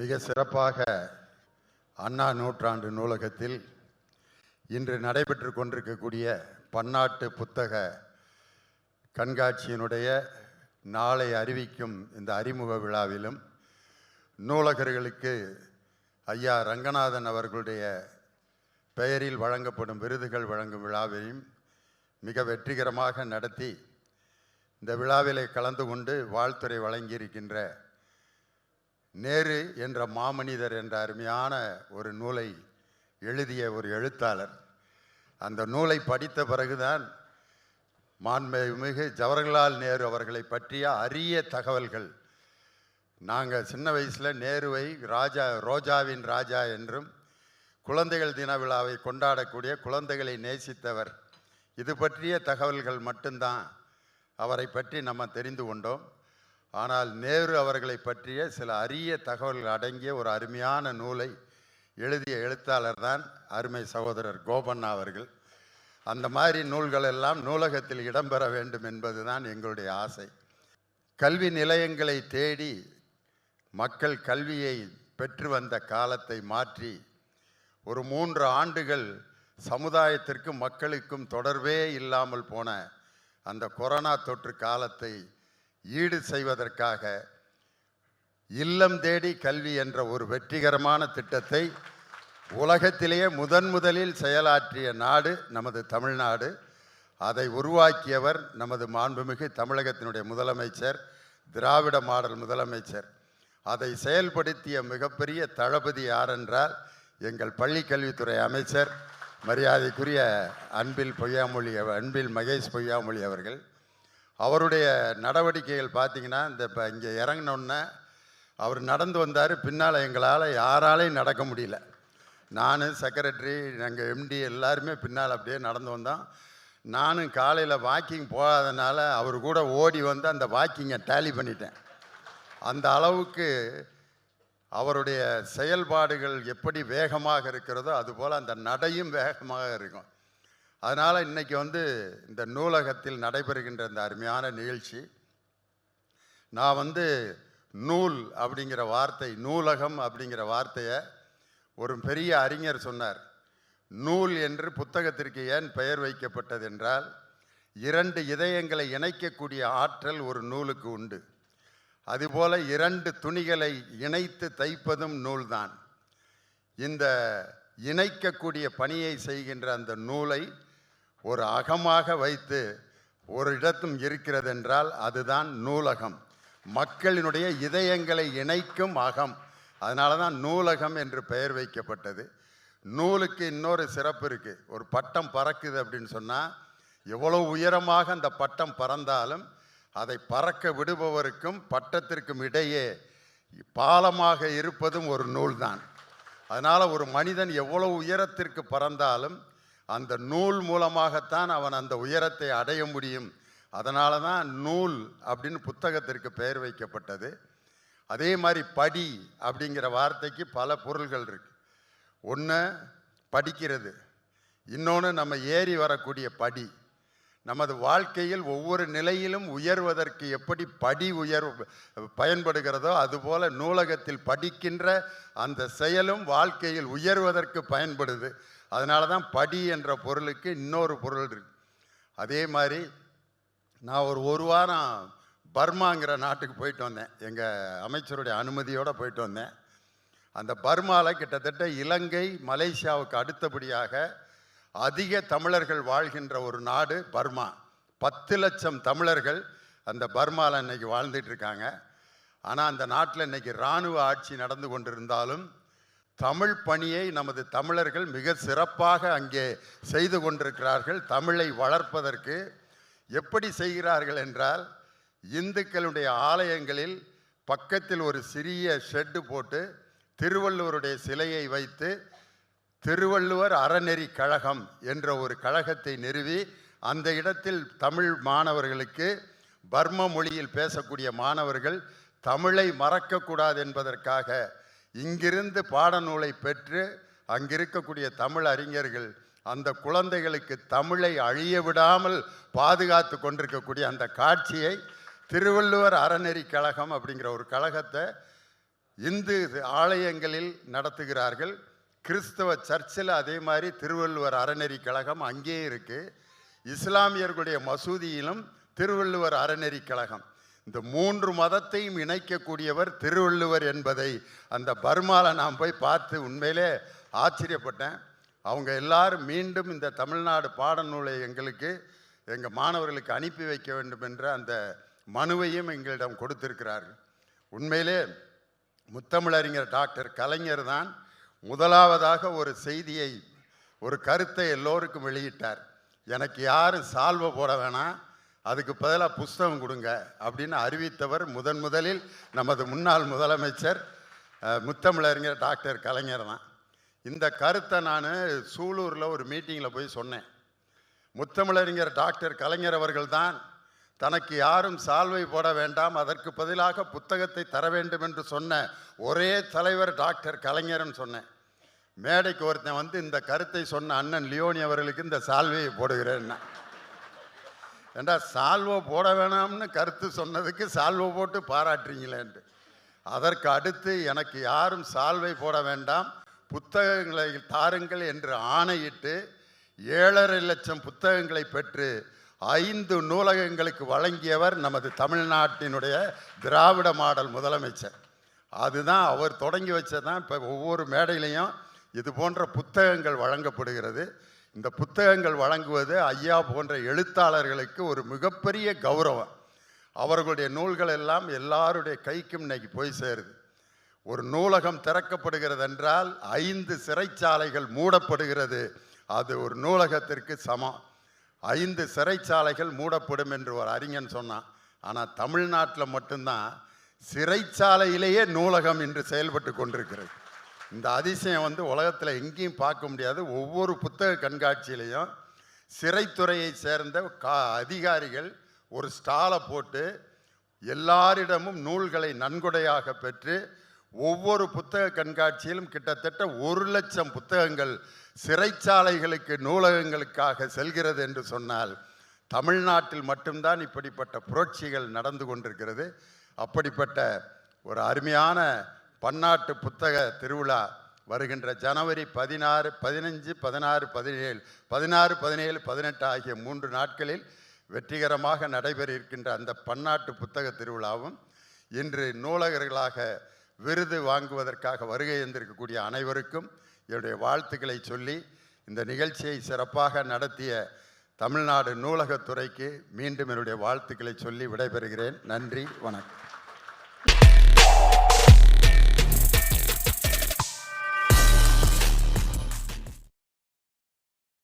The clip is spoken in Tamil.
மிக சிறப்பாக அண்ணா நூற்றாண்டு நூலகத்தில் இன்று நடைபெற்று கொண்டிருக்கக்கூடிய பன்னாட்டு புத்தக கண்காட்சியினுடைய நாளை அறிவிக்கும் இந்த அறிமுக விழாவிலும் நூலகர்களுக்கு ஐயா ரங்கநாதன் அவர்களுடைய பெயரில் வழங்கப்படும் விருதுகள் வழங்கும் விழாவையும் மிக வெற்றிகரமாக நடத்தி இந்த விழாவிலே கலந்து கொண்டு வாழ்த்துறை வழங்கியிருக்கின்ற நேரு என்ற மாமனிதர் என்ற அருமையான ஒரு நூலை எழுதிய ஒரு எழுத்தாளர். அந்த நூலை படித்த பிறகுதான் மாண்புமிகு ஜவஹர்லால் நேரு அவர்களை பற்றிய அரிய தகவல்கள். நாங்கள் சின்ன வயசில் நேருவை ராஜா ரோஜாவின் ராஜா என்றும் குழந்தைகள் தின விழாவை கொண்டாடக்கூடிய குழந்தைகளை நேசித்தவர். இது பற்றிய தகவல்கள் மட்டும்தான். அவரை பற்றி நம்ம தெரிந்து கொண்டோம். ஆனால் நேரு அவர்களை பற்றிய சில அரிய தகவல்கள் அடங்கிய ஒரு அருமையான நூலை எழுதிய எழுத்தாளர் தான் அருமை சகோதரர் கோபண்ணா அவர்கள். அந்த மாதிரி நூல்கள் எல்லாம் நூலகத்தில் இடம்பெற வேண்டும் என்பதுதான் எங்களுடைய ஆசை. கல்வி நிலையங்களை தேடி மக்கள் கல்வியை பெற்று வந்த காலத்தை மாற்றி ஒரு மூன்று ஆண்டுகள் சமுதாயத்திற்கும் மக்களுக்கும் தொடர்பே இல்லாமல் போன அந்த கொரோனா தொற்று காலத்தை ஈடு செய்வதற்காக இல்லம் தேடி கல்வி என்ற ஒரு வெற்றிகரமான திட்டத்தை உலகத்திலேயே முதன் முதலில் செயலாற்றிய நாடு நமது தமிழ்நாடு. அதை உருவாக்கியவர் நமது மாண்புமிகு தமிழகத்தினுடைய முதலமைச்சர் திராவிட மாடல் முதலமைச்சர். அதை செயல்படுத்திய மிகப்பெரிய தளபதி யார் என்றால் எங்கள் பள்ளி கல்வித்துறை அமைச்சர் மரியாதைக்குரிய அன்பில் பொய்யாமொழி அன்பில் மகேஷ் பொய்யாமொழி அவர்கள். அவருடைய நடவடிக்கைகள் பார்த்தீங்கன்னா இந்த இப்போ இங்கே இறங்கினோன்னே அவர் நடந்து வந்தார். பின்னால் எங்களால் யாராலையும் நடக்க முடியல. நான் செக்ரட்டரி எங்கள் எம்டி எல்லாருமே பின்னால் அப்படியே நடந்து வந்தோம். நானும் காலையில் வாக்கிங் போகாதனால அவர் கூட ஓடி வந்து அந்த வாக்கிங்கை டேலி பண்ணிட்டேன். அந்த அளவுக்கு அவருடைய செயல்பாடுகள் எப்படி வேகமாக இருக்கிறதோ அதுபோல் அந்த நடையும் வேகமாக இருக்கும். அதனால் இன்னைக்கு வந்து இந்த நூலகத்தில் நடைபெறுகின்ற இந்த அருமையான நிகழ்ச்சி. நான் வந்து நூல் அப்படிங்கிற வார்த்தை நூலகம் அப்படிங்கிற வார்த்தையை ஒரு பெரிய அறிஞர் சொன்னார். நூல் என்று புத்தகத்திற்கு ஏன் பெயர் வைக்கப்பட்டது என்றால் இரண்டு இதயங்களை இணைக்கக்கூடிய ஆற்றல் ஒரு நூலுக்கு உண்டு. அதுபோல இரண்டு துணிகளை இணைத்து தைப்பதும் நூல்தான். இந்த இணைக்கக்கூடிய பணியை செய்கின்ற அந்த நூலை ஒரு அகமாக வைத்து ஒரு இடத்தும் இருக்கிறது என்றால் அதுதான் நூலகம். மக்களினுடைய இதயங்களை இணைக்கும் அகம். அதனால தான் நூலகம் என்று பெயர் வைக்கப்பட்டது. நூலுக்கு இன்னொரு சிறப்பு இருக்குது ஒரு பட்டம் பறக்குது அப்படின்னு சொன்னால் எவ்வளோ உயரமாக அந்த பட்டம் பறந்தாலும் அதை பறக்க விடுபவருக்கும் பட்டத்திற்கும் இடையே பாலமாக இருப்பதும் ஒரு நூல்தான். அதனால் ஒரு மனிதன் எவ்வளோ உயரத்திற்கு பறந்தாலும் அந்த நூல் மூலமாகத்தான் அவன் அந்த உயரத்தை அடைய முடியும். அதனால தான் நூல் அப்படின்னு புத்தகத்திற்கு பெயர் வைக்கப்பட்டது. அதே மாதிரி படி அப்படிங்கிற வார்த்தைக்கு பல பொருள்கள் இருக்கு. ஒன்று படிக்கிறது. இன்னொன்று நம்ம ஏறி வரக்கூடிய படி. நமது வாழ்க்கையில் ஒவ்வொரு நிலையிலும் உயர்வதற்கு எப்படி படி உயர் பயன்படுகிறதோ அதுபோல நூலகத்தில் படிக்கின்ற அந்த செயலும் வாழ்க்கையில் உயர்வதற்கு பயன்படுது. அதனால தான் படி என்ற பொருளுக்கு இன்னொரு பொருள் இருக்கு. அதே மாதிரி நான் ஒரு ஒரு வாரம் பர்மாங்கிற நாட்டுக்கு போயிட்டு வந்தேன். எங்கள் அமைச்சருடைய அனுமதியோடு போயிட்டு வந்தேன். அந்த பர்மாவில் கிட்டத்தட்ட இலங்கை மலேசியாவுக்கு அடுத்தபடியாக அதிக தமிழர்கள் வாழ்கின்ற ஒரு நாடு பர்மா. பத்து லட்சம் தமிழர்கள் அந்த பர்மாவில் இன்றைக்கி வாழ்ந்துட்டு இருக்காங்க. ஆனால் அந்த நாட்டில் இன்னைக்கு இராணுவ ஆட்சி நடந்து கொண்டிருந்தாலும் தமிழ் பணியை நமது தமிழர்கள் மிக சிறப்பாக அங்கே செய்து கொண்டிருக்கிறார்கள். தமிழை வளர்ப்பதற்கு எப்படி செய்கிறார்கள் என்றால் இந்துக்களுடைய ஆலயங்களில் பக்கத்தில் ஒரு சிறிய ஷெட்டு போட்டு திருவள்ளுவருடைய சிலையை வைத்து திருவள்ளுவர் அறநெறி கழகம் என்ற ஒரு கழகத்தை நிறுவி அந்த இடத்தில் தமிழ் மாணவர்களுக்கு பர்ம மொழியில் பேசக்கூடிய மாணவர்கள் தமிழை மறக்கக்கூடாது என்பதற்காக இங்கிருந்து பாடநூலை பெற்று அங்கிருக்கக்கூடிய தமிழ் அறிஞர்கள் அந்த குழந்தைகளுக்கு தமிழை அழிய விடாமல் பாதுகாத்து கொண்டிருக்கக்கூடிய அந்த காட்சியை திருவள்ளுவர் அறநெறி கழகம் அப்படிங்கிற ஒரு கழகத்தை இந்து ஆலயங்களில் நடத்துகிறார்கள். கிறிஸ்தவ சர்ச்சில் அதே மாதிரி திருவள்ளுவர் அறநெறி கழகம் அங்கேயும் இருக்குது இஸ்லாமியர்களுடைய மசூதியிலும் திருவள்ளுவர் அறநெறி கழகம் இந்த மூன்று மதத்தையும் இணைக்கக்கூடியவர் திருவள்ளுவர் என்பதை அந்த பர்மாவில் நான் போய் பார்த்து உண்மையிலே ஆச்சரியப்பட்டேன். அவங்க எல்லாரும் மீண்டும் இந்த தமிழ்நாடு பாடநூலை எங்களுக்கு எங்கள் மாணவர்களுக்கு அனுப்பி வைக்க வேண்டும் என்ற அந்த மனுவையும் எங்களிடம் கொடுத்திருக்கிறார்கள். உண்மையிலே முத்தமிழறிஞர் டாக்டர் கலைஞர் தான் முதலாவதாக ஒரு செய்தியை ஒரு கருத்தை எல்லோருக்கும் வெளியிட்டார். எனக்கு யாரும் சால்வை போட வேணாம் அதுக்கு பதிலாக புஸ்தகம் கொடுங்க அப்படின்னு அறிவித்தவர் முதன் முதலில் நமது முன்னாள் முதலமைச்சர் முத்தமிழறிஞர் டாக்டர் கலைஞர் தான். இந்த கருத்தை நான் சூலூரில் ஒரு மீட்டிங்கில் போய் சொன்னேன். முத்தமிழறிஞர் டாக்டர் கலைஞர் அவர்கள் தான் தனக்கு யாரும் சால்வை போட வேண்டாம் அதற்கு பதிலாக புத்தகத்தை தர வேண்டும் என்று சொன்ன ஒரே தலைவர் டாக்டர் கலைஞர்னு சொன்னேன். மேடைக்கு ஒருத்தன் வந்து இந்த கருத்தை சொன்ன அண்ணன் லியோனி அவர்களுக்கு இந்த சால்வையை போடுகிறேன்னா. ஏண்டா சால்வை போட வேணாம்னு கருத்து சொன்னதுக்கு சால்வை போட்டு பாராட்டுறீங்களேன்ட்டு அதற்கு அடுத்து எனக்கு யாரும் சால்வை போட வேண்டாம் புத்தகங்களை தாருங்கள் என்று ஆணையிட்டு ஏழரை லட்சம் புத்தகங்களை பெற்று ஐந்து நூலகங்களுக்கு வழங்கியவர் நமது தமிழ்நாட்டினுடைய திராவிட மாடல் முதலமைச்சர். அதுதான் அவர் தொடங்கி வச்சதான் இப்போ ஒவ்வொரு மேடையிலையும் இது போன்ற புத்தகங்கள் வழங்கப்படுகிறது. இந்த புத்தகங்கள் வழங்குவது ஐயா போன்ற எழுத்தாளர்களுக்கு ஒரு மிகப்பெரிய கௌரவம். அவர்களுடைய நூல்கள் எல்லாம் எல்லாருடைய கைக்கும் இன்னைக்கு போய் சேருது. ஒரு நூலகம் திறக்கப்படுகிறது என்றால் ஐந்து சிறைச்சாலைகள் மூடப்படுகிறது. அது ஒரு நூலகத்திற்கு சமம். ஐந்து சிறைச்சாலைகள் மூடப்படும் என்று ஒரு அறிஞன் சொன்னான். ஆனால் தமிழ்நாட்டில் மட்டும்தான் சிறைச்சாலையிலேயே நூலகம் இன்று செயல்பட்டு கொண்டிருக்கிறது. இந்த அதிசயம் வந்து உலகத்தில் எங்கேயும் பார்க்க முடியாது. ஒவ்வொரு புத்தக கண்காட்சியிலையும் சிறைத்துறையை சேர்ந்த கா அதிகாரிகள் ஒரு ஸ்டாலை போட்டு எல்லாரிடமும் நூல்களை நன்கொடையாக பெற்று ஒவ்வொரு புத்தக கண்காட்சியிலும் கிட்டத்தட்ட ஒரு லட்சம் புத்தகங்கள் சிறைச்சாலைகளுக்கு நூலகங்களுக்காக செல்கிறது என்று சொன்னால் தமிழ்நாட்டில் மட்டும்தான் இப்படிப்பட்ட புரட்சிகள் நடந்து கொண்டிருக்கிறது. அப்படிப்பட்ட ஒரு அருமையான பன்னாட்டு புத்தக திருவிழா வருகின்ற ஜனவரி பதினாறு பதினஞ்சு பதினாறு பதினேழு பதினாறு பதினேழு பதினெட்டு ஆகிய மூன்று நாட்களில் வெற்றிகரமாக நடைபெற இருக்கின்ற அந்த பன்னாட்டு புத்தக திருவிழாவும் இன்று நூலகர்களாக விருது வாங்குவதற்காக வருகை இருந்திருக்கக்கூடிய அனைவருக்கும் என்னுடைய வாழ்த்துக்களை சொல்லி இந்த நிகழ்ச்சியை சிறப்பாக நடத்திய தமிழ்நாடு நூலகத்துறைக்கு மீண்டும் என்னுடைய வாழ்த்துக்களை சொல்லி விடைபெறுகிறேன். நன்றி வணக்கம்.